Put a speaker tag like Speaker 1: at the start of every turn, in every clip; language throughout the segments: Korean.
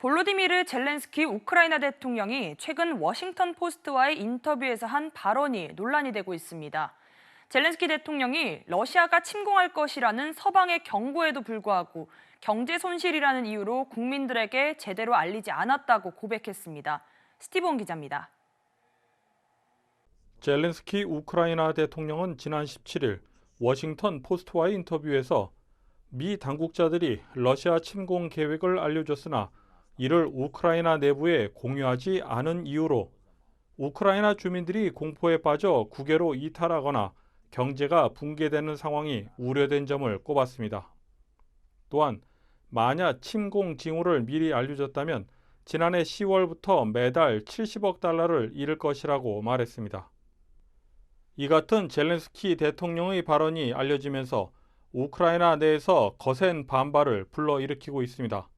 Speaker 1: 볼로디미르 젤렌스키 우크라이나 대통령이 최근 워싱턴 포스트와의 인터뷰에서 한 발언이 논란이 되고 있습니다. 젤렌스키 대통령이 러시아가 침공할 것이라는 서방의 경고에도 불구하고 경제 손실이라는 이유로 국민들에게 제대로 알리지 않았다고 고백했습니다. 스티븐 기자입니다.
Speaker 2: 젤렌스키 우크라이나 대통령은 지난 17일 워싱턴 포스트와의 인터뷰에서 미 당국자들이 러시아 침공 계획을 알려줬으나 이를 우크라이나 내부에 공유하지 않은 이유로 우크라이나 주민들이 공포에 빠져 국외로 이탈하거나 경제가 붕괴되는 상황이 우려된 점을 꼽았습니다. 또한 만약 침공 징후를 미리 알려줬다면 지난해 10월부터 매달 70억 달러를 잃을 것이라고 말했습니다. 이 같은 젤렌스키 대통령의 발언이 알려지면서 우크라이나 내에서 거센 반발을 불러일으키고 있습니다.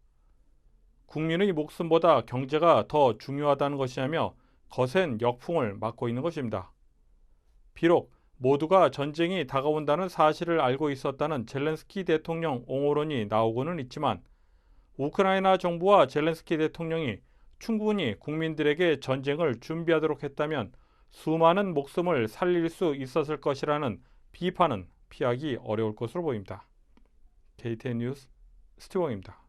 Speaker 2: 국민의 목숨보다 경제가 더 중요하다는 것이냐며 거센 역풍을 맞고 있는 것입니다. 비록 모두가 전쟁이 다가온다는 사실을 알고 있었다는 젤렌스키 대통령 옹호론이 나오고는 있지만 우크라이나 정부와 젤렌스키 대통령이 충분히 국민들에게 전쟁을 준비하도록 했다면 수많은 목숨을 살릴 수 있었을 것이라는 비판은 피하기 어려울 것으로 보입니다. KTN 뉴스 스티븐입니다.